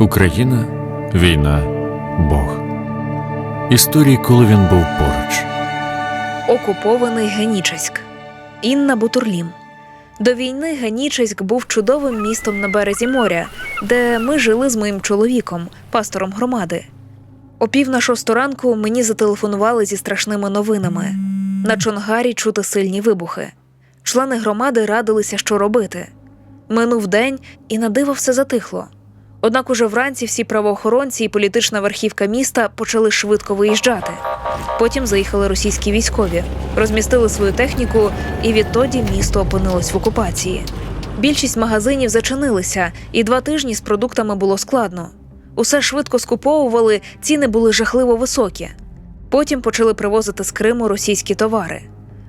Україна, війна, Бог. Історії, коли він був поруч. Окупований Генічеськ. Інна Бутурлім. До війни Генічеськ був чудовим містом на березі моря, де ми жили з моїм чоловіком, пастором громади. О пів на шосту ранку мені зателефонували зі страшними новинами. На Чонгарі чути сильні вибухи. Члени громади радилися, що робити. Минув день, і на диво все затихло. Однак уже вранці всі правоохоронці і політична верхівка міста почали швидко виїжджати. Потім заїхали російські військові, розмістили свою техніку, і відтоді місто опинилось в окупації. Більшість магазинів зачинилися, і два тижні з продуктами було складно. Усе швидко скуповували, ціни були жахливо високі. Потім почали привозити з Криму російські товари.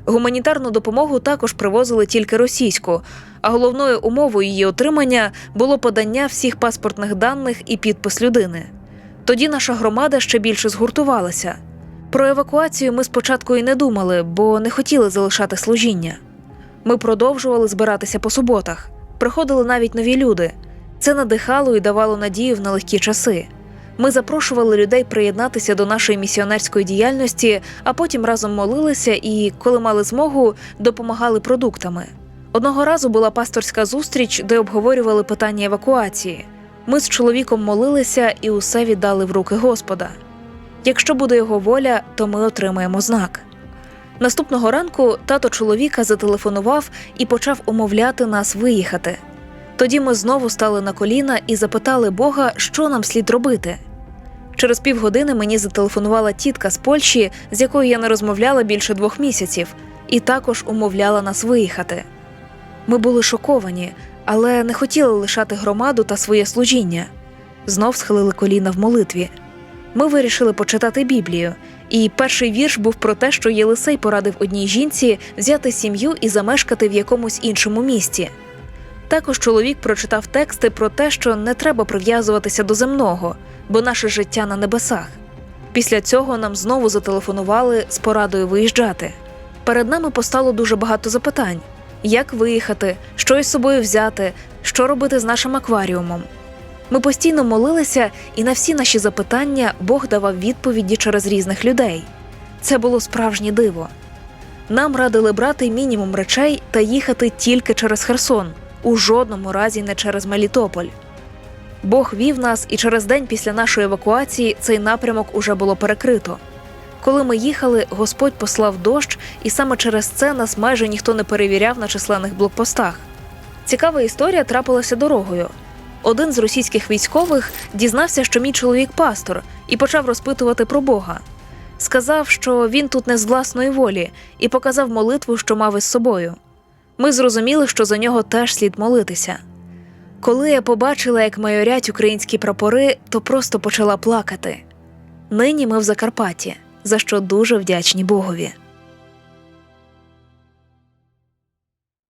Гуманітарну допомогу також привозили тільки російську, а головною умовою її отримання було подання всіх паспортних даних і підпис людини. Тоді наша громада ще більше згуртувалася. Про евакуацію ми спочатку і не думали, бо не хотіли залишати служіння. Ми продовжували збиратися по суботах, приходили навіть нові люди. Це надихало і давало надію в нелегкі часи. Ми запрошували людей приєднатися до нашої місіонерської діяльності, а потім разом молилися і, коли мали змогу, допомагали продуктами. Одного разу була пасторська зустріч, де обговорювали питання евакуації. Ми з чоловіком молилися і усе віддали в руки Господа. Якщо буде його воля, то ми отримаємо знак. Наступного ранку тато чоловіка зателефонував і почав умовляти нас виїхати. Тоді ми знову стали на коліна і запитали Бога, що нам слід робити. Через півгодини мені зателефонувала тітка з Польщі, з якою я не розмовляла більше двох місяців, і також умовляла нас виїхати. Ми були шоковані, але не хотіли лишати громаду та своє служіння. Знов схилили коліна в молитві. Ми вирішили почитати Біблію, і перший вірш був про те, що Єлисей порадив одній жінці взяти сім'ю і замешкати в якомусь іншому місті. Також чоловік прочитав тексти про те, що не треба прив'язуватися до земного, бо наше життя на небесах. Після цього нам знову зателефонували з порадою виїжджати. Перед нами постало дуже багато запитань: як виїхати, що із собою взяти, що робити з нашим акваріумом. Ми постійно молилися, і на всі наші запитання Бог давав відповіді через різних людей. Це було справжнє диво. Нам радили брати мінімум речей та їхати тільки через Херсон, у жодному разі не через Мелітополь. Бог вів нас, і через день після нашої евакуації цей напрямок уже було перекрито. Коли ми їхали, Господь послав дощ, і саме через це нас майже ніхто не перевіряв на численних блокпостах. Цікава історія трапилася дорогою. Один з російських військових дізнався, що мій чоловік пастор, і почав розпитувати про Бога. Сказав, що він тут не з власної волі, і показав молитву, що мав із собою. Ми зрозуміли, що за нього теж слід молитися. Коли я побачила, як майорять українські прапори, то просто почала плакати. Нині ми в Закарпатті, за що дуже вдячні Богові.